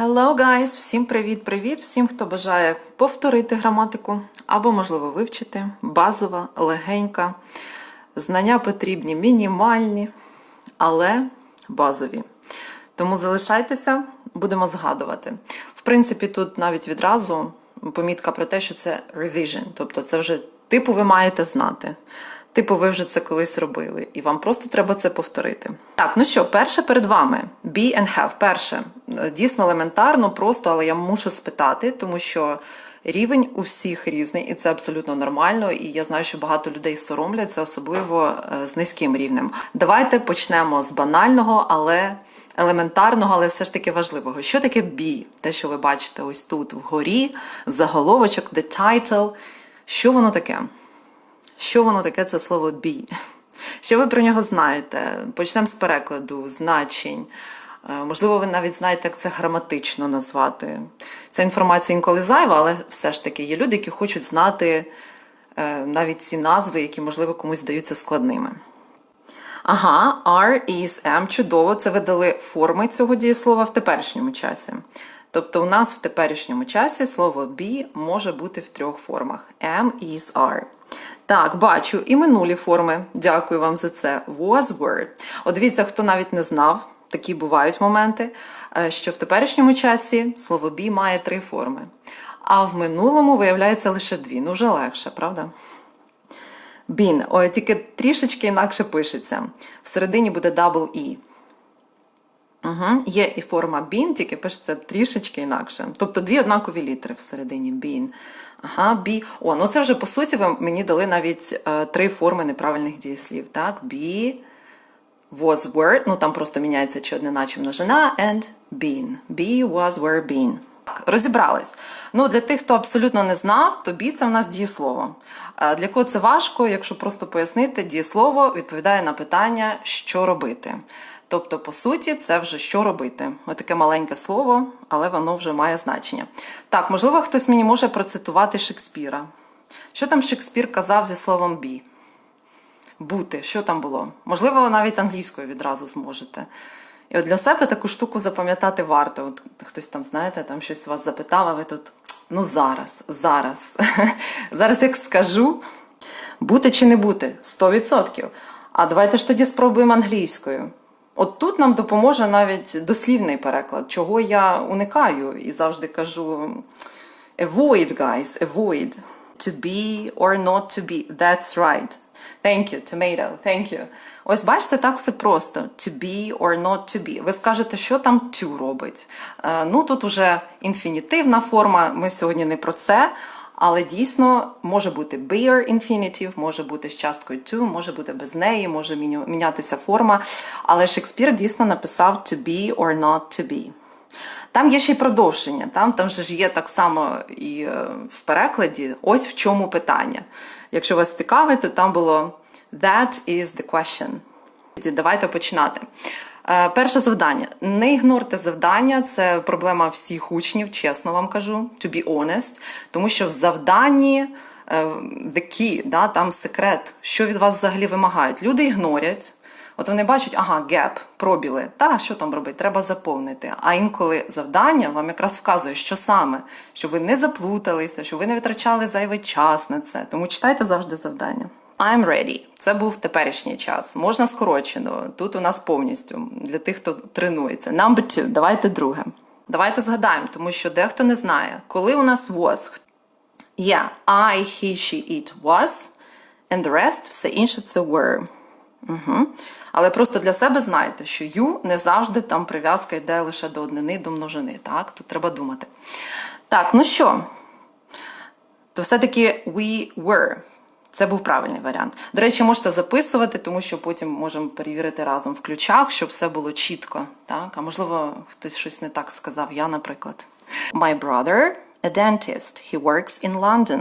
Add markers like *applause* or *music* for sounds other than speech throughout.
Hello, guys! Всім привіт-привіт! Всім, хто бажає повторити граматику або, можливо, вивчити. Базова, легенька. Знання потрібні мінімальні, але базові. Тому залишайтеся, будемо згадувати. В принципі, тут навіть відразу помітка про те, що це revision, тобто це вже типу ви маєте знати. Типу, ви вже це колись робили, і вам просто треба це повторити. Так, ну що, перше перед вами be and have. Перше, дійсно елементарно, просто, але я мушу спитати, тому що рівень у всіх різний, і це абсолютно нормально. І я знаю, що багато людей соромляться, особливо е, з низьким рівнем. Давайте почнемо з банального, але елементарного, але все ж таки важливого. Що таке be? Те, що ви бачите ось тут вгорі, заголовочок, the title. Що воно таке? Що воно таке, це слово be? Що ви про нього знаєте? Почнемо з перекладу, значень. Е, Можливо, ви навіть знаєте, як це граматично назвати. Ця інформація інколи зайва, але все ж таки є люди, які хочуть знати е, навіть ці назви, які, можливо, комусь здаються складними. Ага, are, is, am. Чудово. Це ви дали форми цього дієслова в теперішньому часі. Тобто, у нас в теперішньому часі слово be може бути в трьох формах: am, is, are. Так, бачу і минулі форми. Дякую вам за це. Was, were. От дивіться, хто навіть не знав, такі бувають моменти, е, що в теперішньому часі слово be має три форми. А в минулому виявляється лише дві. Ну, вже легше, правда? Been. Ой, тільки трішечки інакше пишеться. Всередині буде double E. Угу. Є і форма been, тільки пишеться трішечки інакше. Тобто дві однакові літери всередині been. Ага, be. О, ну це вже по суті ви мені дали навіть е, три форми неправильних дієслів. Так, be, was, were. Ну там просто міняється чи однина, чи множина, and been. Be, was, were, been. Так, розібрались. Ну, для тих, хто абсолютно не знав, то be – це в нас дієслово. Е, Для кого це важко, якщо просто пояснити, дієслово відповідає на питання, що робити. Тобто, по суті, це вже що робити. Отаке маленьке слово, але воно вже має значення. Так, можливо, хтось мені може процитувати Шекспіра. Що там Шекспір казав зі словом be? Бути, що там було? Можливо, ви навіть англійською відразу зможете. І от для себе таку штуку запам'ятати варто. От хтось там, знаєте, там щось вас запитав, а ви тут. Ну зараз, зараз. *laughs* зараз як скажу, бути чи не бути? 100%. А давайте ж тоді спробуємо англійською. От тут нам допоможе навіть дослівний переклад, чого я уникаю і завжди кажу avoid, guys, avoid. To be or not to be. That's right. Thank you, tomato, thank you. Ось бачите, так все просто. To be or not to be. Ви скажете, що там to робить. Е, ну, тут уже інфінітивна форма, ми сьогодні не про це. Але дійсно може бути bare infinitive, може бути з часткою to, може бути без неї, може мінятися форма. Але Шекспір дійсно написав to be or not to be. Там є ще й продовження. Там, там же ж є так само і е, в перекладі. Ось в чому питання. Якщо вас цікавить, то там було That is the question. Давайте починати. Е, Перше завдання. Не ігнорте завдання, це проблема всіх учнів, чесно вам кажу, to be honest. Тому що в завданні е, the key, да, там секрет, що від вас взагалі вимагають. Люди ігнорять. От вони бачать, ага, gap, пробіли. Та що там робити? Треба заповнити. А інколи завдання вам якраз вказує, що саме, щоб ви не заплуталися, щоб ви не витрачали зайвий час на це. Тому читайте завжди завдання. I'm ready. Це був теперішній час. Можна скорочено. Тут у нас повністю для тих, хто тренується. Number two. Давайте друге. Давайте згадаємо, тому що дехто не знає, коли у нас was. Yeah, I, he, she, it was, and the rest, все інше це were. Угу. Але просто для себе знайте, що you не завжди там прив'язка йде лише до однини, до множини. Так, тут треба думати. Так, ну що? То все-таки we were. Це був правильний варіант. До речі, можете записувати, тому що потім можемо перевірити разом в ключах, щоб все було чітко. Так? А можливо, хтось щось не так сказав. Я, наприклад. My brother, a dentist. He works in London.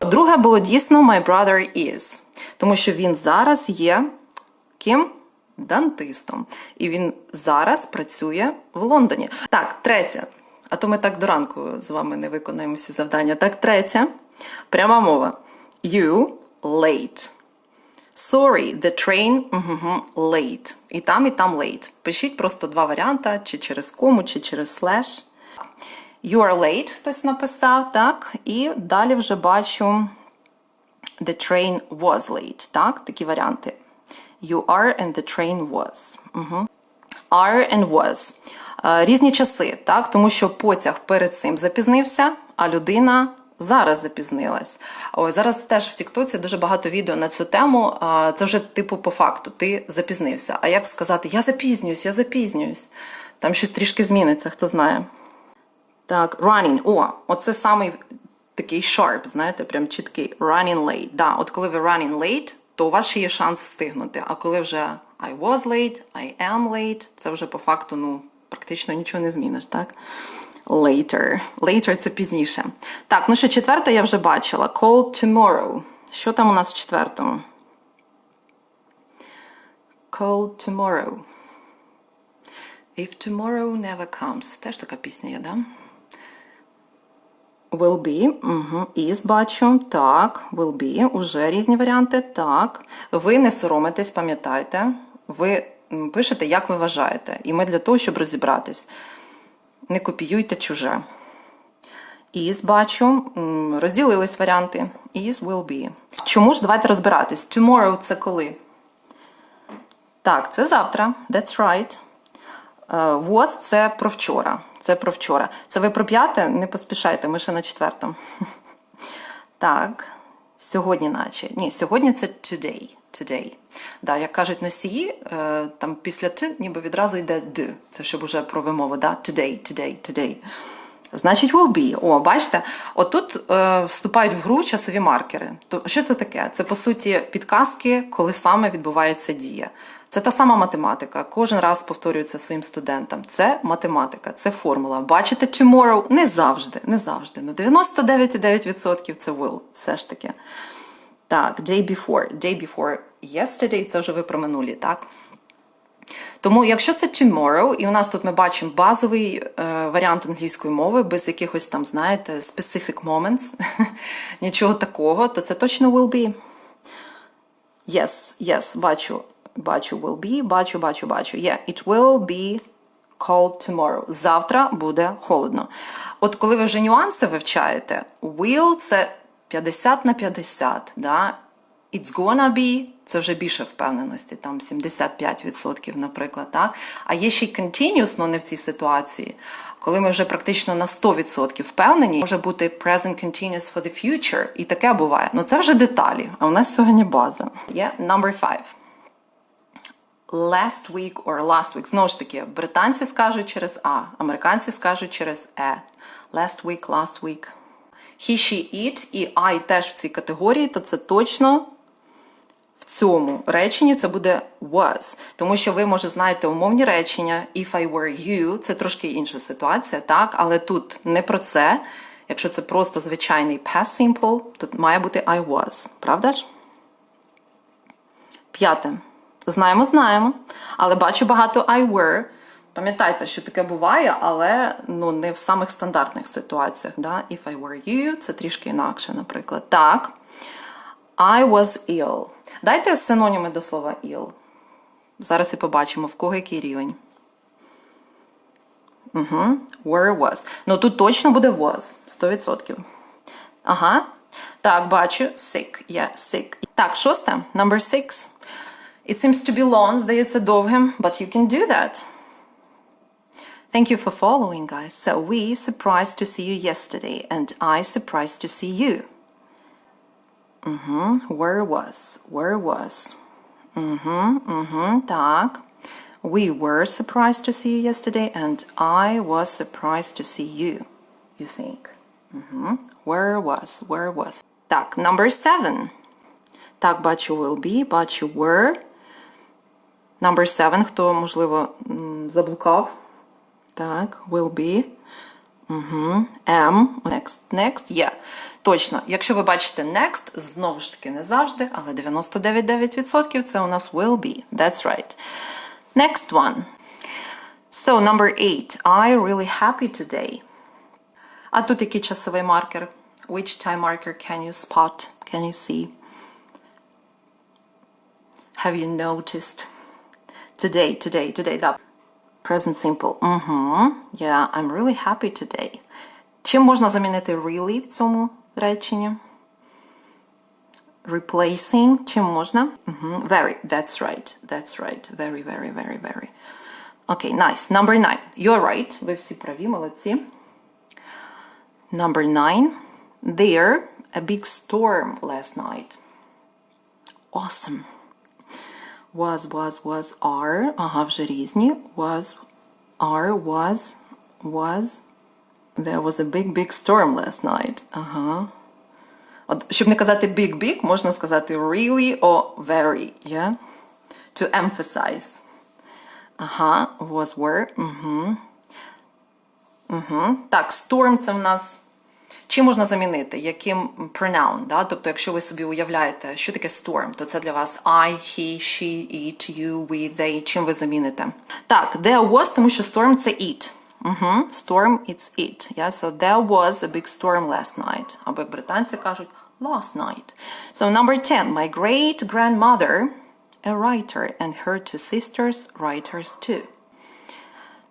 Друге було дійсно My brother is. Тому що він зараз є ким? Дантистом. І він зараз працює в Лондоні. Так, третє. А то ми так до ранку з вами не виконаємо всі завдання. Так, третє. Пряма мова. You late. Sorry, the train угу, late. І там, і там late. Пишіть просто два варіанти, чи через кому, чи через слеш. You are late, хтось написав, так? І далі вже бачу The train was late, так? Такі варіанти. You are and the train was. Угу. Are and was. Е, Різні часи, так? Тому що потяг перед цим запізнився, а людина зараз запізнилась. Ой, зараз теж в Тіктоці дуже багато відео на цю тему. Це вже типу по факту, ти запізнився. А як сказати, я запізнююсь, я запізнююсь. Там щось трішки зміниться, хто знає. Так, running. О, оце самий такий sharp, знаєте, прям чіткий. Running late. Да, от коли ви running late, то у вас ще є шанс встигнути. А коли вже I was late, I am late, це вже по факту, ну, практично нічого не зміниш, так? Later. Later це пізніше. Так, ну що, четверте я вже бачила. Call tomorrow. Що там у нас в четвертому? Call tomorrow. If tomorrow never comes. Теж така пісня є, да? Will be. Угу. Is бачу. Так. Will be. Уже різні варіанти. Так. Ви не соромитесь, пам'ятайте. Ви пишете, як ви вважаєте. І ми для того, щоб розібратись. Не копіюйте чуже. Is бачу. Розділились варіанти. Is will be. Чому ж давайте розбиратись? Tomorrow це коли? Так, це завтра. That's right. Е, Was – це про вчора. Це про вчора. Це ви про п'яте? Не поспішайте, ми ще на четвертому. *laughs* Так, сьогодні наче. Ні, сьогодні це today. Today. Да, як кажуть носії, е, там після «т» ніби відразу йде «д». Це щоб уже про вимову, да? Today, today, today. Значить, will be. О, бачите, отут е, вступають в гру часові маркери. То що це таке? Це по суті підказки, коли саме відбувається дія. Це та сама математика. Кожен раз повторюється своїм студентам. Це математика, це формула. Бачите, tomorrow не завжди, не завжди. Ну 99,9% це will, все ж таки. Так, day before. Day before yesterday, це вже ви про минулі, так? Тому, якщо це tomorrow, і у нас тут ми бачимо базовий е, варіант англійської мови, без якихось там, знаєте, specific moments, *laughs* нічого такого, то це точно will be. Yes, yes, бачу, бачу will be, бачу, бачу, бачу. Yeah, it will be cold tomorrow. Завтра буде холодно. От коли ви вже нюанси вивчаєте, will – це 50 на 50, да? It's gonna be – це вже більше впевненості, там 75%, наприклад, так? А є ще й continuous, але не в цій ситуації. Коли ми вже практично на 100% впевнені, може бути present continuous for the future, і таке буває. Ну це вже деталі, а у нас сьогодні база. Є yeah? number five. Last week or last week. Знову ж таки, британці скажуть через А, американці скажуть через Е. Last week, last week. He, she, it і I теж в цій категорії, то це точно в цьому реченні це буде was. Тому що ви, може, знаєте умовні речення if I were you, це трошки інша ситуація, так? Але тут не про це. Якщо це просто звичайний past simple, тут має бути I was. Правда ж? П'яте. Знаємо, знаємо. Але бачу багато I were. Пам'ятайте, що таке буває, але ну, не в самих стандартних ситуаціях. Да? If I were you, це трішки інакше, наприклад. Так. I was ill. Дайте синоніми до слова ill. Зараз і побачимо, в кого який рівень. Угу. Where was. Ну тут точно буде was. 100%. Ага. Так, бачу. Sick. Yeah, sick. Так, шосте. Number six. It seems to be long, здається довгим, but you can do that. Thank you for following, guys. So we surprised to see you yesterday, and I surprised to see you. Mm-hmm. Where was? Where was? Mm-hmm. Mm-hmm. Так. We were surprised to see you yesterday, and I was surprised to see you. You think? Mm-hmm. Where was? Where was? Так, number seven. Так, бачу will be, бачу were. Number seven, хто, можливо, м, заблукав. Так, will be. Угу. Am. Next. Next. Є. Точно. Якщо ви бачите next, знову ж таки не завжди, але 99,9% це у нас will be. That's right. Next one. So, number eight. I really happy today. А тут який часовий маркер? Which time marker can you spot? Can you see? Have you noticed? Today, today, today. Да. Present simple. Угу. Yeah, I'm really happy today. Чим можна замінити really в цьому реченні? Replacing. Чим можна? Угу. Very. That's right. That's right. Very, very, very, very. Okay, nice. Number nine. You're right. Ви всі праві, молодці. Number nine. There, a big storm last night. Awesome. Was, was, was, are. Ага, вже різні. Was, are, was, was. There was a big, big storm last night. Ага. От, щоб не казати big, big, можна сказати really or very, yeah? To emphasize. Ага, was, were. Угу. Угу. Так, storm це в нас. Чим можна замінити? Яким pronoun? Да? Тобто, якщо ви собі уявляєте, що таке storm, то це для вас I, he, she, it, you, we, they. Чим ви заміните? Так, there was, тому що storm це it. Угу. Storm, it's it. Yeah? So there was a big storm last night. Або як британці кажуть, last night. So number 10. My great grandmother, a writer, and her two sisters, writers too.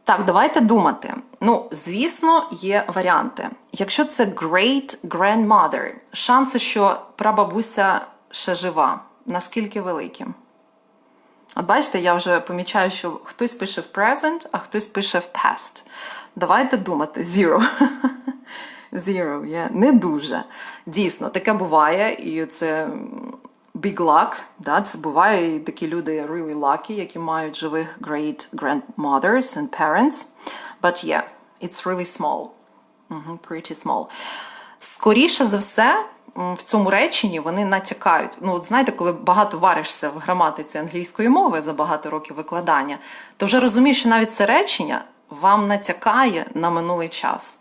Так, давайте думати. Ну, звісно, є варіанти. Якщо це great grandmother, шанси, що прабабуся ще жива. Наскільки великі? От бачите, я вже помічаю, що хтось пише в present, а хтось пише в past. Давайте думати. Zero. *laughs* Zero, yeah. Не дуже. Дійсно, таке буває, і це big luck. Да? Це буває, і такі люди really lucky, які мають живих great grandmothers and parents. But yeah, it's really small. Угу, pretty small. Скоріше за все, в цьому реченні вони натякають. Ну, от знаєте, коли багато варишся в граматиці англійської мови за багато років викладання, то вже розумієш, що навіть це речення вам натякає на минулий час.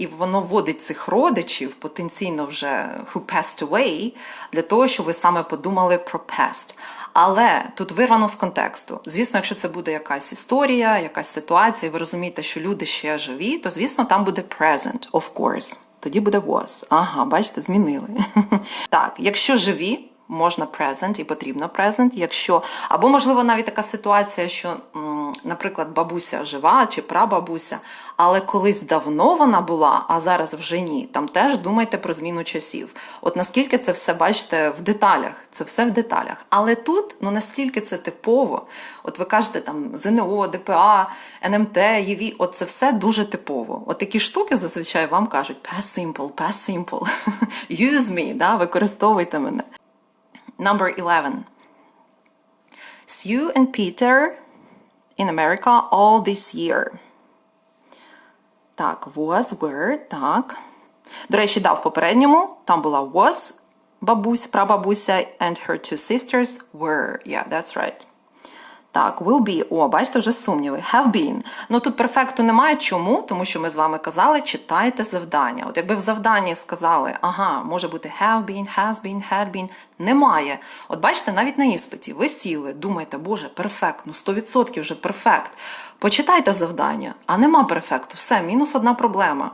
І воно вводить цих родичів, потенційно вже who passed away, для того, щоб ви саме подумали про past. Але тут вирвано з контексту. Звісно, якщо це буде якась історія, якась ситуація, ви розумієте, що люди ще живі, то звісно там буде present, of course. Тоді буде was. Ага, бачите, змінили. *laughs* так, якщо живі, можна present і потрібно present. Якщо, або, можливо, навіть така ситуація, що, наприклад, бабуся жива чи прабабуся, але колись давно вона була, а зараз вже ні. Там теж думайте про зміну часів. От наскільки це все, бачите, в деталях, це все в деталях. Але тут, ну наскільки це типово, от ви кажете там ЗНО, ДПА, НМТ, ЄВІ, от це все дуже типово. От такі штуки зазвичай вам кажуть past simple, past simple, *laughs* use me, да, використовуйте мене. Number 11. Sue and Peter in America all this year. Так, was, were, так. До речі, да, в попередньому там була was, бабусь, прабабуся, and her two sisters were. Yeah, that's right. Так, will be. О, бачите, вже сумніви. Have been. Ну тут перфекту немає. Чому? Тому що ми з вами казали, читайте завдання. От якби в завданні сказали, ага, може бути have been, has been, had been. Немає. От бачите, навіть на іспиті ви сіли, думаєте, боже, перфект, ну 100% вже перфект. Почитайте завдання, а нема перфекту. Все, мінус одна проблема.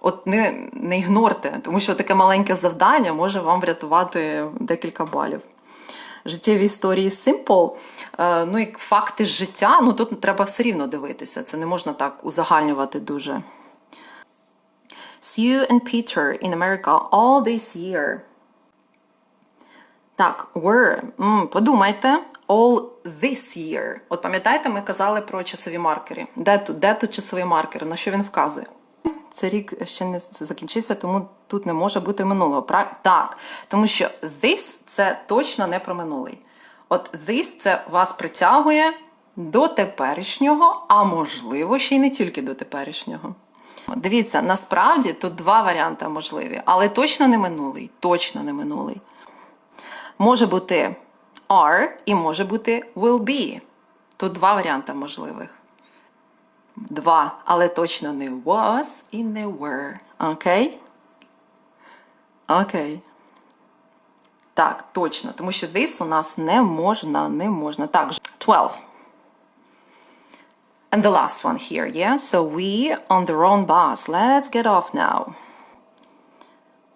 От не, не ігнорте, тому що таке маленьке завдання може вам врятувати декілька балів життєві історії Simple, ну і факти життя, ну тут треба все рівно дивитися. Це не можна так узагальнювати дуже. Sue and Peter in America all this year. Так, were. М, подумайте. All this year. От пам'ятаєте, ми казали про часові маркери. Де тут, де тут часовий маркер? На що він вказує? Це рік ще не закінчився, тому тут не може бути минулого. Так, тому що this це точно не про минулий. От this це вас притягує до теперішнього, а можливо, ще й не тільки до теперішнього. Дивіться, насправді тут два варіанти можливі, але точно не минулий. Точно не минулий. Може бути are і може бути will be. Тут два варіанти можливих. Два, але точно не was і не were. Окей? Окей. Так, точно, тому що this у нас не можна, не можна. Так, 12. And the last one here, yeah? So we on the wrong bus. Let's get off now.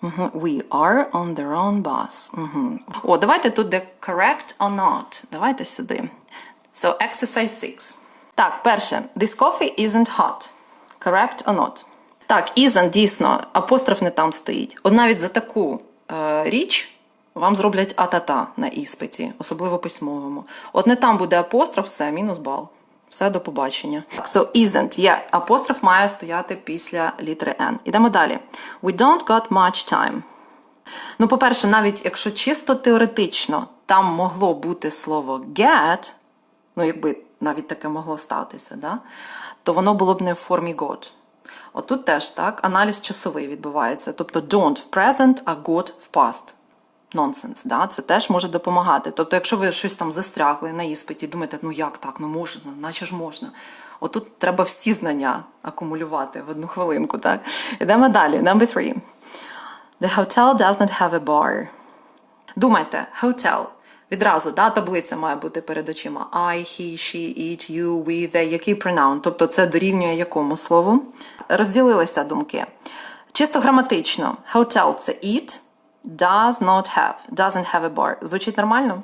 Mm -hmm. We are on the wrong bus. Mm -hmm. О, давайте тут де correct or not. Давайте сюди. So exercise 6. Так, перше. This coffee isn't hot. Correct or not? Так, isn't, дійсно, апостроф не там стоїть. От навіть за таку е, річ вам зроблять а-та-та на іспиті, особливо письмовому. От не там буде апостроф, все, мінус бал. Все, до побачення. So isn't, є. Апостроф має стояти після літери N. Ідемо далі. We don't got much time. Ну, по-перше, навіть якщо чисто теоретично там могло бути слово get, ну, якби навіть таке могло статися, да? то воно було б не в формі got. От тут теж так, аналіз часовий відбувається. Тобто don't в present, а got в past. Нонсенс, да? це теж може допомагати. Тобто, якщо ви щось там застрягли на іспиті, думаєте, ну як так, ну можна, наче ж можна. Отут треба всі знання акумулювати в одну хвилинку. Так? Ідемо далі. Number three. The hotel does not have a bar. Думайте, hotel. Відразу, да, таблиця має бути перед очима. I, he, she, it, you, we, they, який pronoun. Тобто це дорівнює якому слову. Розділилися думки. Чисто граматично. Hotel – це it, does not have, doesn't have a bar. Звучить нормально?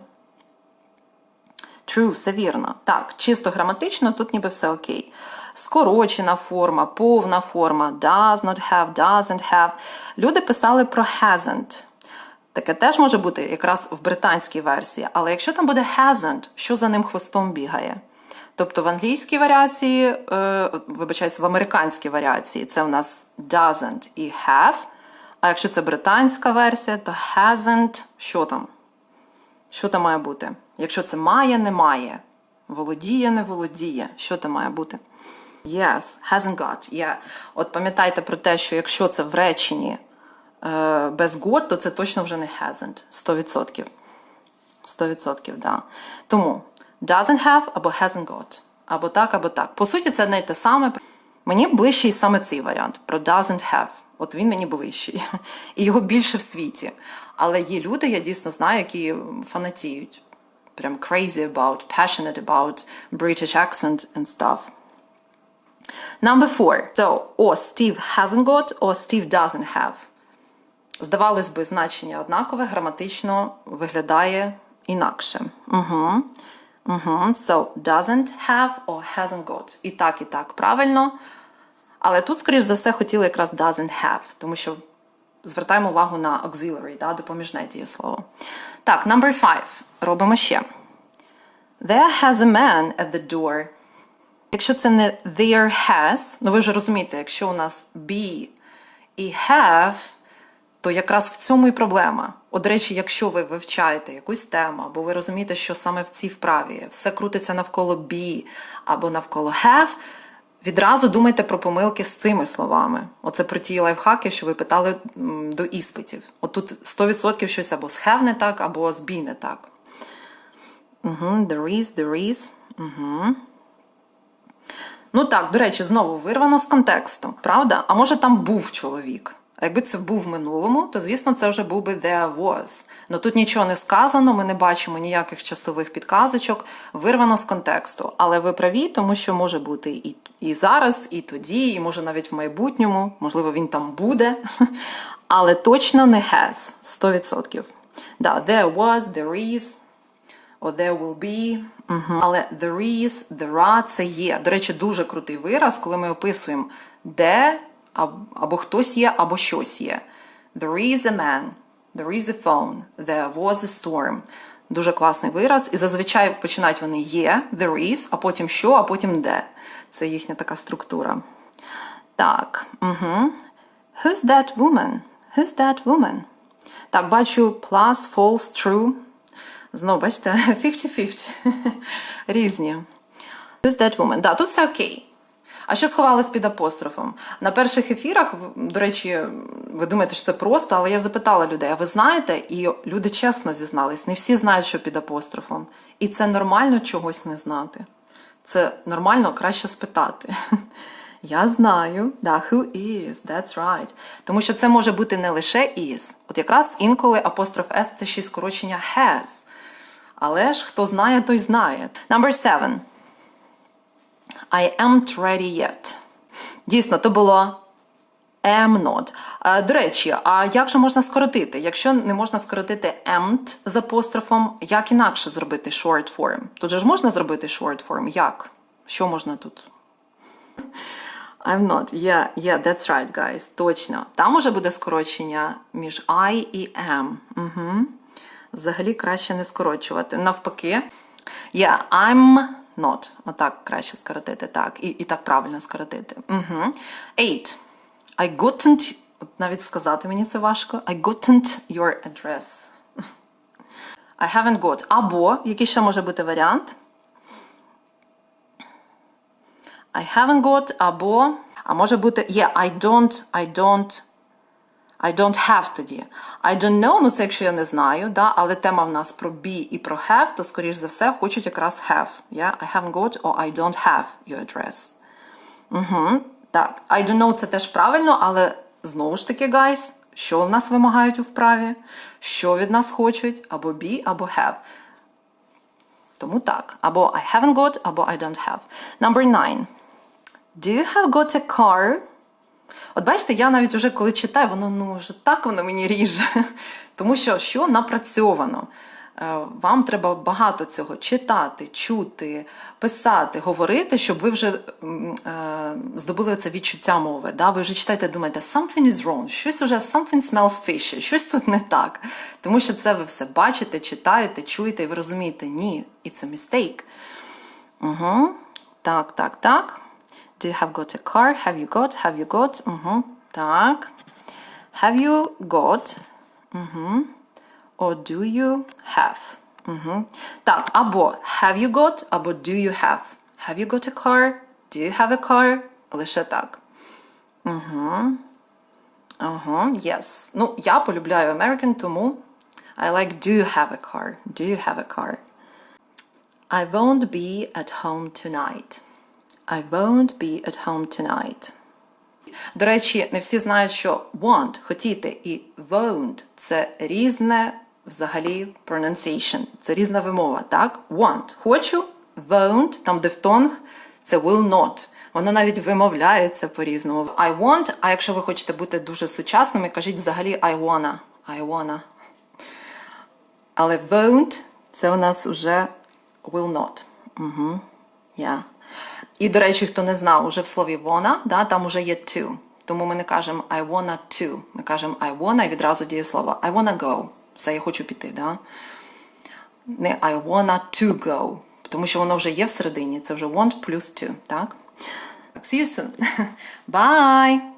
True, все вірно. Так, чисто граматично, тут ніби все окей. Скорочена форма, повна форма, does not have, doesn't have. Люди писали про hasn't. Таке теж може бути якраз в британській версії. Але якщо там буде hasn't, що за ним хвостом бігає? Тобто в англійській варіації, е, вибачаюсь, в американській варіації це у нас doesn't і have. А якщо це британська версія, то hasn't, що там? Що там має бути? Якщо це має, не має. Володіє, не володіє. Що там має бути? Yes, hasn't got. Yeah. От пам'ятайте про те, що якщо це в реченні без got, то це точно вже не hasn't. 100%. 100%, да. Тому doesn't have або hasn't got. Або так, або так. По суті, це не те саме. Мені ближчий саме цей варіант про doesn't have. От він мені ближчий. І його більше в світі. Але є люди, я дійсно знаю, які фанатіють. Прям crazy about, passionate about British accent and stuff. Number four. So, or Steve hasn't got, or Steve doesn't have. Здавалось би, значення однакове, граматично виглядає інакше. Угу. Угу. So, doesn't have or hasn't got. І так, і так правильно. Але тут, скоріш за все, хотіли якраз doesn't have, тому що звертаємо увагу на auxiliary, да, допоміжне дієслово. Так, number five. Робимо ще. There has a man at the door. Якщо це не there has, ну ви вже розумієте, якщо у нас be і have, то якраз в цьому і проблема. От, речі, якщо ви вивчаєте якусь тему, або ви розумієте, що саме в цій вправі все крутиться навколо be або навколо have, відразу думайте про помилки з цими словами. Оце про ті лайфхаки, що ви питали до іспитів. От тут 100% щось або з have не так, або з be не так. Угу, there is, there is. Угу. Ну так, до речі, знову вирвано з контексту, правда? А може там був чоловік? А якби це був в минулому, то звісно це вже був би there was. Ну тут нічого не сказано, ми не бачимо ніяких часових підказочок, вирвано з контексту. Але ви праві, тому що може бути і, і зараз, і тоді, і може навіть в майбутньому, можливо, він там буде, *laughs* але точно не has 100%. Да, there was, there is, or there will be. Угу. Але there is, there are – це є. До речі, дуже крутий вираз, коли ми описуємо де або хтось є, або щось є. There is a man, there is a phone, there was a storm. Дуже класний вираз. І зазвичай починають вони є, there is, а потім що, а потім де. Це їхня така структура. Так. Угу. Who's that woman? Who's that woman? Так, бачу plus, false, true. Знову, бачите, *laughs* 50-50. *laughs* Різні. Who's that woman? Да, тут все окей. А що сховалось під апострофом? На перших ефірах, до речі, ви думаєте, що це просто, але я запитала людей, а ви знаєте? І люди чесно зізнались, не всі знають, що під апострофом. І це нормально чогось не знати. Це нормально краще спитати. *laughs* Я знаю, да, who is, that's right. Тому що це може бути не лише is. От якраз інколи апостроф S це ще скорочення has. Але ж хто знає, той знає. Number seven. I am ready yet. Дійсно, то було am not. А, До речі, а як же можна скоротити? Якщо не можна скоротити amt з апострофом, як інакше зробити short form? Тут же ж можна зробити short form? Як? Що можна тут? I'm not. Yeah, yeah, that's right, guys. Точно. Там уже буде скорочення між I і am. Угу. Взагалі краще не скорочувати. Навпаки. Yeah, I'm not. Отак краще скоротити. Так. І, і так правильно скоротити. Угу. Eight. I gotten... Навіть сказати мені це важко. I gotten your address. I haven't got. Або, який ще може бути варіант? I haven't got, або, а може бути, yeah, I don't, I don't, I don't have тоді. I don't know, ну це якщо я не знаю, да, але тема в нас про be і про have, то, скоріш за все, хочуть якраз have. Yeah? I haven't got or I don't have your address. Угу, так, I don't know це теж правильно, але знову ж таки, guys, що в нас вимагають у вправі? Що від нас хочуть? Або be, або have. Тому так. Або I haven't got, або I don't have. Number nine. Do you have got a car? От бачите, я навіть уже коли читаю, воно ну вже так воно мені ріже. *laughs* Тому що що напрацьовано. Е, Вам треба багато цього читати, чути, писати, говорити, щоб ви вже е, здобули це відчуття мови. Да? Ви вже читаєте, думаєте, something is wrong, щось уже something smells fishy, щось тут не так. Тому що це ви все бачите, читаєте, чуєте, і ви розумієте, ні, it's a mistake. Угу. Так, так, так. Do you have got a car? Have you got? Have you got? Угу. Так. Have you got? Угу. Or do you have? Угу. Так, або have you got, або do you have. Have you got a car? Do you have a car? Лише так. Угу. Ага, yes. Ну, я полюбляю American, тому I like do you have a car? Do you have a car? I won't be at home tonight. I won't be at home tonight. До речі, не всі знають, що want хотіти і won't це різне взагалі pronunciation, це різна вимова, так? Want хочу, won't, там дифтонг, це will not. Воно навіть вимовляється по-різному. I want, а якщо ви хочете бути дуже сучасними, кажіть взагалі I wanna. I wanna. Але won't це у нас вже will not. Угу. Yeah. І, до речі, хто не знав, уже в слові wanna, да, там уже є to. Тому ми не кажемо I wanna to. Ми кажемо I wanna і відразу діє слово I wanna go. Все, я хочу піти, да? Не I wanna to go. Тому що воно вже є всередині. Це вже want плюс to, так? See you soon. *laughs* Bye!